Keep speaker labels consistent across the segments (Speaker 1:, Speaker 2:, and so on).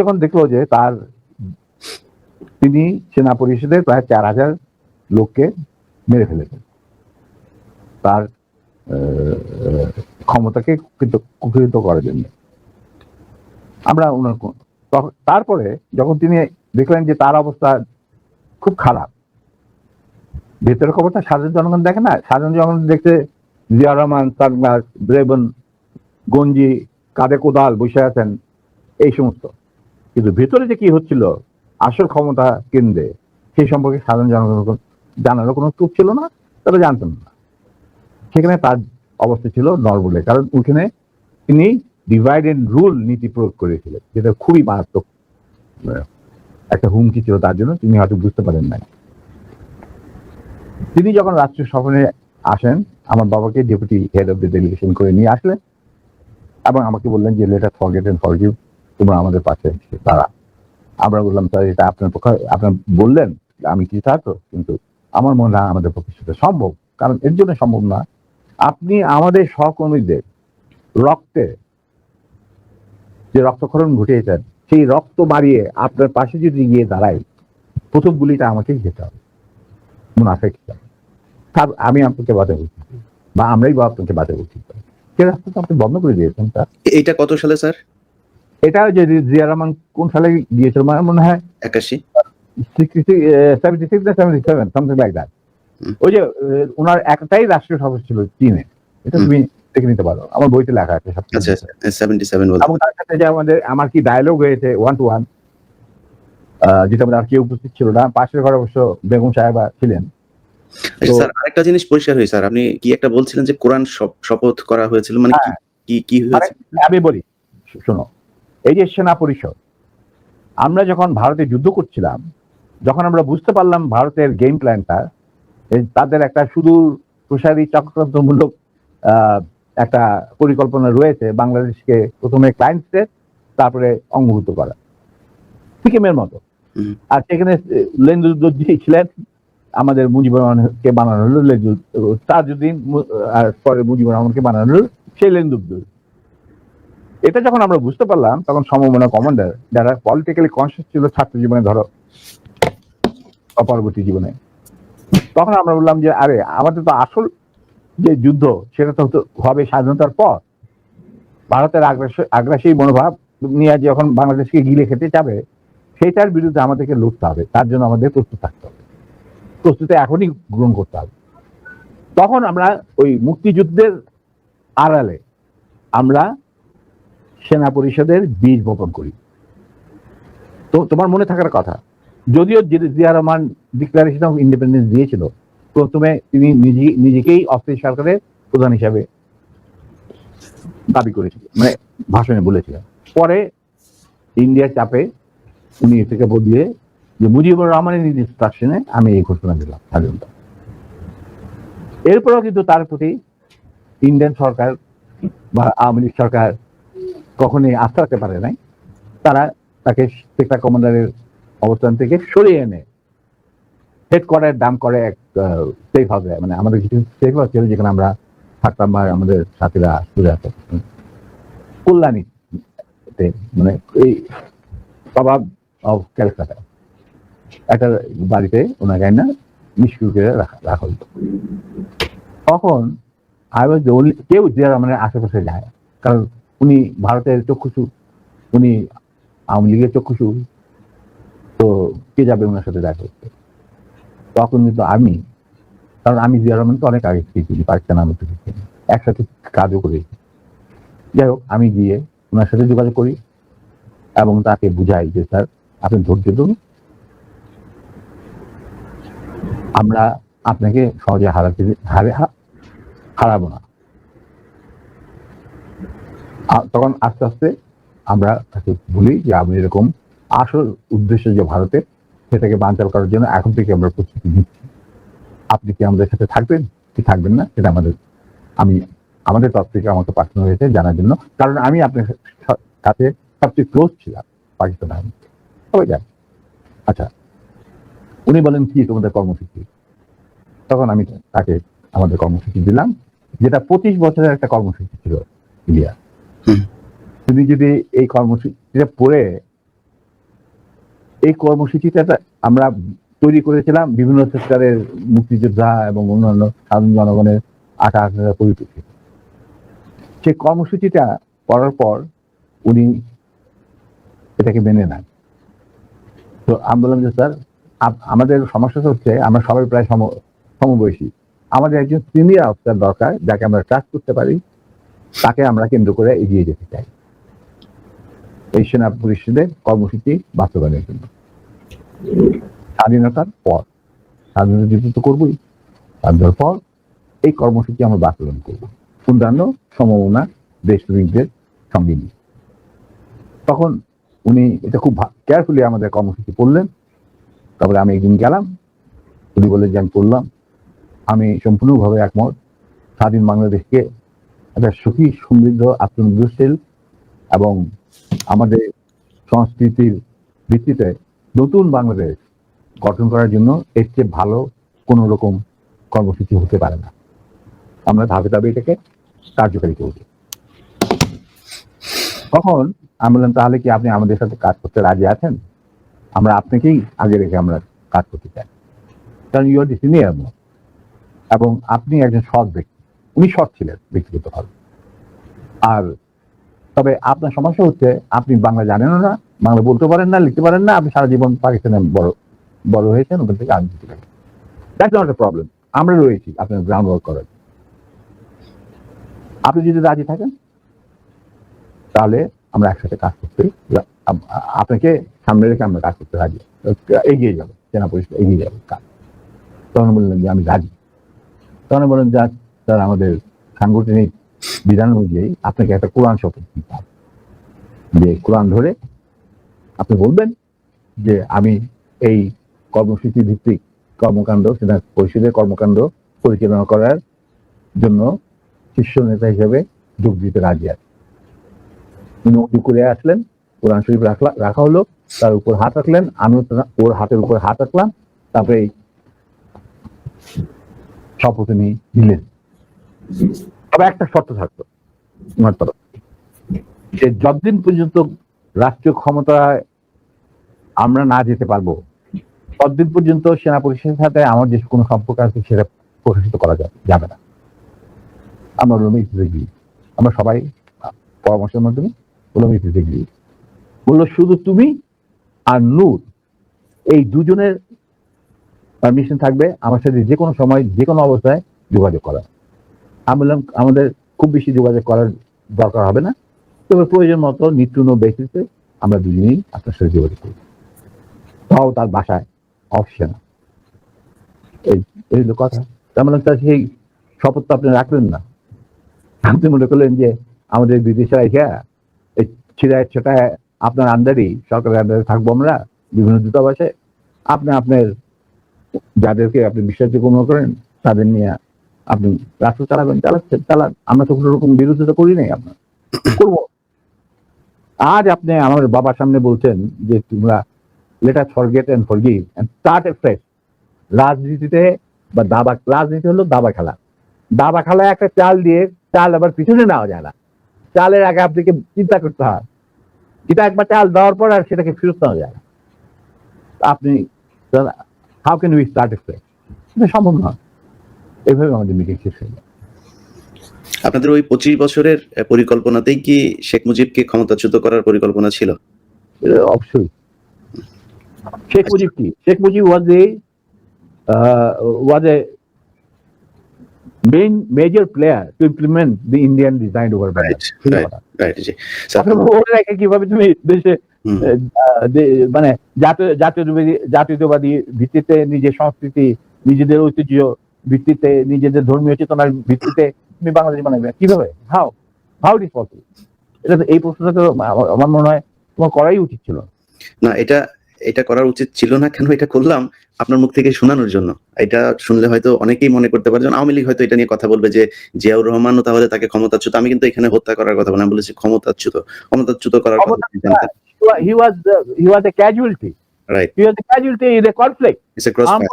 Speaker 1: যখন দেখল যে তার তিনি সেনা পরিষদের প্রায় চার হাজার লোককে মেরে ফেলেছেন, তার ক্ষমতাকে কুক্ষিত করার জন্য। আমরা ওনার তারপরে যখন তিনি দেখলেন যে তার অবস্থা খুব খারাপ, ভেতরের খবরটা সাধারণ জনগণ দেখে না, সাধারণ জনগণ দেখতে জিয়া রহমান সানগ্লাস ব্রেবন গঞ্জি কাঁধে কোদাল বসে আছেন, এই সমস্ত। কিন্তু ভেতরে যে কি হচ্ছিল, আসল ক্ষমতা কেন্দ্রে, সেই সম্পর্কে সাধারণ জনগণ জানারও কোনো সুখ ছিল না, তারা জানতেন না। সেখানে তার অবস্থা ছিল নরবলে কারণ ওইখানে তিনি ডিভাইড এন্ড রুল নীতি প্রয়োগ করেছিলেন, যেটা খুবই মারাত্মক একটা হুমকি ছিল তার জন্য, তিনি হয়তো বুঝতে পারেন নাই। তিনি যখন রাষ্ট্রীয় সফরে আসেন, আমার বাবাকে deputy head of the delegation করে নিয়ে আসলেন এবং আমাকে বললেন যে লেটার ফরগেট এন্ড ফরগিভ তোমরা আমাদের পাশে তারা। আমরা বললাম, স্যার, এটা আপনার পক্ষে আপনার বললেন, আমি কি তো কিন্তু আমার মনে হয় আমাদের পক্ষে সেটা সম্ভব, কারণ এর জন্য সম্ভব না। আপনি আমাদের সহকর্মীদের রক্তে যে রক্তক্ষরণ ঘটিয়েছেন, সেই রক্ত মারিয়ে আপনার পাশে যদি গিয়ে দাঁড়াই প্রথম গুলিটা আমাকেই খেতে হবে। মুনাফেক হিসাবে। তার আমি আপনাকে করছি বা আমরাই বা আপনাকে বাধা করছি সে রাস্তা তো আপনি বন্ধ করে দিয়েছেন তা
Speaker 2: এইটা কত সালে, স্যার?
Speaker 1: এটা যে জিয়া রহমান কোন সালে গিয়েছিল? আমার মনে হয়
Speaker 2: একাশি।
Speaker 1: সেভেন্টি সিক্স না seventy seven something like that ওই যে ওনার একটাই রাষ্ট্রীয় সভা ছিল চীনে এটা তুমি দেখে নিতে পারো। আমার বইতে লেখা আছে
Speaker 2: আচ্ছা
Speaker 1: এবং তার সাথে যে আমাদের আমার কি ডায়লগ হয়েছে ওয়ান টু ওয়ান যেটা আমাদের আর কেউ উপস্থিত ছিল না। পাশের ঘরে অবশ্য বেগম সাহেবা ছিলেন।
Speaker 2: আচ্ছা, স্যার আরেকটা জিনিস পরিষ্কার হয়েছে স্যার। আপনি কি একটা বলছিলেন যে কোরআন শপ- শপথ করা হয়েছিল? মানে কি কি কি হয়েছে?
Speaker 1: আমি বলি শোনো। এই যে সেনা পরিষদ আমরা যখন ভারতে যুদ্ধ করছিলাম যখন আমরা বুঝতে পারলাম ভারতের গেম প্ল্যানটা তাদের একটা সুদূর প্রসারী চক্রান্তমূলক একটা পরিকল্পনা রয়েছে বাংলাদেশকে প্রথমে ক্লায়েন্ট স্টেট তারপরে অঙ্গভূত করা। সিকিমের মতো। আর সেখানে লেন্দুদ্দি ছিলেন আমাদের মুজিবুর রহমানকে বানানো হলো তাজউদ্দিন মু- আর পরে মুজিবুর রহমানকে বানানো হলো সেই লেন্দুদ্দুর এটা যখন আমরা বুঝতে পারলাম, তখন সমমনা কমান্ডার যারা পলিটিক্যালি কনসিয়াস ছিল ছাত্র জীবনে, ধরো বা পরবর্তী জীবনে, তখন আমরা বললাম যে, আরে, আমাদের তো আসল যে যুদ্ধ, সেটা তো হবে স্বাধীনতার পর। ভারতের আগ্রাস- আগ্রাসী মনোভাব নিয়ে যখন বাংলাদেশকে গিলে খেতে যাবে সেটার বিরুদ্ধে আমাদেরকে লড়তে হবে। তার জন্য আমাদের প্রস্তুত থাকতে হবে। প্রস্তুতি এখনই গ্রহণ করতে হবে। তখন আমরা ওই মুক্তিযুদ্ধের আড়ালে আমরা সেনা পরিষদের বীজ বপন করি। তো তোমার মনে থাকার কথা, যদিও Zia Rahman declaration of independence দিয়েছিল, প্রথমে তিনি নিজে, নিজেকেই অস্থায়ী সরকারের প্রধান হিসাবে দাবি করেছিলেন মানে ভাষণে বলেছিলেন পরে ইন্ডিয়ার চাপে উনি থেকে বদলিয়ে যে মুজিবুর রহমানের ইনস্ট্রাকশনে আমি এই ঘোষণা দিলাম, স্বাধীনতা। এরপরেও কিন্তু তার প্রতি ইন্ডিয়ান সরকার বা আওয়ামী লীগ সরকার কখনোই আস্থা রাখতে পারে নাই। তারা তাকে সেক্টর কমান্ডারের অবস্থান থেকে সরিয়ে এনে হেড কোয়ার্টার দাম করে এক সেফ হাউসে মানে আমাদের কিছু সেফ হাউস ছিল যেখানে আমরা থাকতাম বা আমাদের সাথীরা ঘুরে আসতো। কল্যাণী মানে এই প্রভাব অফ ক্যালকাটা একটা বাড়িতে ওনাকে না নিষ্ক্রিয় করে রাখা রাখা তখন আই ওয়াজ কেউ যে মানে আশেপাশে যায়, কারণ উনি ভারতের চক্ষুষু উনি আওয়ামী লীগের চক্ষুষু তো কে যাবে ওনার সাথে দেখা করতে? তখন কিন্তু আমি, কারণ আমি জিয়া তো অনেক আগে থেকে পাকিস্তান আমি থেকে। একসাথে কাজও করেছি। যাই হোক, আমি গিয়ে ওনার সাথে যোগাযোগ করি এবং তাকে বুঝাই যে, স্যার, আপনি ধৈর্য ধরুন। আমরা আপনাকে সহজে হারাতে, হারে, হারাবো না। তখন আস্তে আস্তে আমরা তাকে বলি যে আমি এরকম আসল উদ্দেশ্য যে ভারতে, সেটাকে বানচাল করার জন্য এখন থেকে আমরা প্রস্তুতি নিচ্ছি। আপনি কি আমাদের সাথে থাকবেন? কি থাকবেন না? সেটা আমাদের, আমি, আমাদের তরফ থেকে আমাকে পাঠানো হয়েছে জানার জন্য। কারণ আমি আপনার সাথে সবচেয়ে ক্লোজ ছিলাম, পাকিস্তান আর্মি। সবাই জানে আচ্ছা উনি বলেন, কি তোমাদের কর্মসূচি? তখন আমি তাকে আমাদের কর্মসূচি দিলাম, যেটা পঁচিশ বছরের একটা কর্মসূচি ছিল ইন্ডিয়া। তুমি যদি এই কর্মসূচিটা পড়ে, এই কর্মসূচিটা আমরা তৈরি করেছিলাম বিভিন্ন সেক্টরের মুক্তিযোদ্ধা এবং অন্যান্য সাধারণ জনগণের আটা আটা পরিপ্রেক্ষিতে। সেই কর্মসূচিটা করার পর উনি এটাকে মেনে নেন। তো আমি বললাম যে, স্যার আমাদের সমস্যা হচ্ছে আমরা সবাই প্রায় সম, সমবয়সী। আমাদের একজন সিনিয়র অফিসার দরকার যাকে আমরা ট্রাস্ট করতে পারি। তাকে আমরা কেন্দ্র করে এগিয়ে যেতে চাই। এই সেনা পরিষদের কর্মসূচি বাস্তবায়নের জন্য। স্বাধীনতার পর, স্বাধীনতা যুদ্ধ তো করবোই। স্বাধীনতার পর এই কর্মসূচি আমরা বাস্তবায়ন করব। অন্যান্য সম্ভাবনা দেশপ্রেমিকদের সঙ্গে নিয়ে। তখন উনি এটা খুব কেয়ারফুলি আমাদের কর্মসূচি পড়লেন। তারপরে আমি একদিন গেলাম। উনি বললেন যে, আমি পড়লাম আমি সম্পূর্ণভাবে একমত। স্বাধীন বাংলাদেশকে একটা সুখী, সমৃদ্ধ, আত্মনির্ভরশীল এবং আমাদের সংস্কৃতির ভিত্তিতে নতুন বাংলাদেশ গঠন করার জন্য এর চেয়ে ভালো কোনো রকম কর্মসূচি হতে পারে না। আমরা ধাপে ধাপে এটাকে কার্যকারী করব তখন আমি বললাম, তাহলে কি আপনি আমাদের সাথে কাজ করতে রাজি আছেন? আমরা আপনাকেই আগে রেখে আমরা কাজ করতে চাই। কারণ ইউ আর দি সিনিয়র এবং আপনি একজন সৎ ব্যক্তি। উনি সৎ ছিলেন ব্যক্তিগতভাবে। আর তবে আপনার সমস্যা হচ্ছে, আপনি বাংলা জানেনও না, বাংলা বলতে পারেন না, লিখতে পারেন না, আপনি সারা জীবন পাকিস্তানে বড় বড় হয়েছেন, ওখান থেকে আমি নট এ প্রবলেম আমরা রয়েছি, আপনার গ্রাউন্ড ওয়ার্ক করার। আপনি যদি রাজি থাকেন, তাহলে আমরা একসাথে কাজ করতে আপনাকে সামনে রেখে আমরা কাজ করতে রাজি। এগিয়ে যাব, সেনা পরিষদ এগিয়ে যাব কাজ। তখন বললেন যে আমি রাজি। তখন বললেন যা স্যার, আমাদের সাংগঠনিক বিধান অনুযায়ী আপনাকে একটা কোরআন শপথ দিতে হবে। যে কোরআন ধরে আপনি বলবেন যে, আমি এই কর্মসূচি ভিত্তিক কর্মকাণ্ড সেটা পরিষদের কর্মকাণ্ড পরিচালনা করার জন্য শীর্ষ নেতা হিসেবে যোগ দিতে রাজি আছে। উঁচু করে আসলেন, কোরআন শরীফ রাখলা, রাখা হলো, তার উপর হাত রাখলেন, আমিও ওর হাতের উপর হাত রাখলাম, তারপরে শপথ উনি দিলেন। তবে একটা শর্ত থাকতো। যে যতদিন পর্যন্ত রাষ্ট্রীয় ক্ষমতায় আমরা না যেতে পারব, ততদিন পর্যন্ত সেনা পরিষদের সাথে আমার যে কোনো সম্পর্ক আছে সেটা প্রকাশিত করা যাবে না। আমরা ইতিতে গিয়ে, আমরা সবাই পরামর্শের মাধ্যমে ইতিতে গিয়ে বলল, শুধু তুমি আর নূর, এই দুজনের পারমিশন থাকবে আমার সাথে যে কোনো সময়, যে কোনো অবস্থায় যোগাযোগ করা। আমি বললাম, আমাদের খুব বেশি যোগাযোগ করার দরকার হবে না। তবে প্রয়োজন মতো নিত্য বেসিসে আমরা দুজনেই আপনার সাথে যোগাযোগ করি। তাও তার বাসায়, অফিসে না। এই কথা। তার মানে তার সেই শপথ তো আপনি রাখলেন না। আপনি মনে করলেন যে আমাদের বিদেশে রেখে এই ছিড়ায় ছেটায় আপনার আন্ডারই সরকারের আন্ডারে থাকব আমরা, বিভিন্ন দূতাবাসে। আপনি আপনার যাদেরকে আপনি বিশ্বাসযোগ্য করেন, তাদের নিয়ে আপনি রাষ্ট্র চালাবেন, চালাচ্ছেন, চালান। আমরা তো কোনো রকম বিরোধিতা করি নাই আপনার করব। আজ আপনি আমার বাবার সামনে বলছেন যে তোমরা later forget and forgive and start a fresh রাজনীতিতে বা দাবা, রাজনীতি হলো দাবা খেলা। দাবা খেলায় একটা চাল দিয়ে চাল আবার পিছনে নেওয়া যায় না। চালের আগে আপনাকে চিন্তা করতে হয়। এটা একবার চাল দেওয়ার পর আর সেটাকে ফেরত নেওয়া যায় না। আপনি how can we start a fresh এটা সম্ভব নয়। এইভাবে আমাদের মিটিং শেষ হয়ে যায়
Speaker 2: আপনাদের ওই পঁচিশ বছরের পরিকল্পনাতেই কি শেখ মুজিবকে ক্ষমতাচ্যুত করার পরিকল্পনা ছিল?
Speaker 1: অবশ্যই। শেখ মুজিব কি? Sheikh Mujib was a was a main major player to implement the Indian design over
Speaker 2: Right,
Speaker 1: রাখে কীভাবে তুমি দেশে মানে জাতীয় জাতীয়তাবাদী ভিত্তিতে নিজের সংস্কৃতি নিজেদের ঐতিহ্য ভিত্তিতে নিজেদের ধর্মীয় চেতনার ভিত্তিতে তুমি বাংলাদেশ বানাবে কীভাবে? How how it is possible এটা তো এই প্রশ্নটা তো আমার- মনে হয় তোমার করাই উচিত ছিল।
Speaker 2: না এটা এটা করার উচিত ছিল না কেন এটা করলাম? আপনার মুখ থেকে শোনানোর জন্য। এটা শুনলে হয়তো অনেকেই মনে করতে পারে আওয়ামী লীগ হয়তো এটা নিয়ে কথা বলবে যে জিয়াউর রহমানও তাহলে তাকে ক্ষমতাচ্যুত। আমি কিন্তু এখানে হত্যা করার কথা বলি আমি বলেছি ক্ষমতাচ্যুত। ক্ষমতাচ্যুত করার কথা
Speaker 1: was uh, he was a casualty.
Speaker 2: Right
Speaker 1: He was a casualty in a conflict.
Speaker 2: It's a cross
Speaker 1: Armed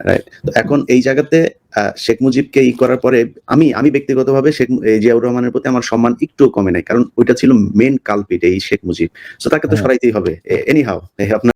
Speaker 2: right তো এখন এই জায়গাতে আহ, শেখ মুজিবকে ই করার পরে আমি আমি ব্যক্তিগতভাবে শেখ জিয়াউর রহমানের প্রতি আমার সম্মান একটু কমে নাই। কারণ ওইটা ছিল মেন কালপিট এই শেখ মুজিব। তো তাকে তো
Speaker 1: হ্যাঁ।
Speaker 2: সরাইতেই হবে। এনি হাও আপনার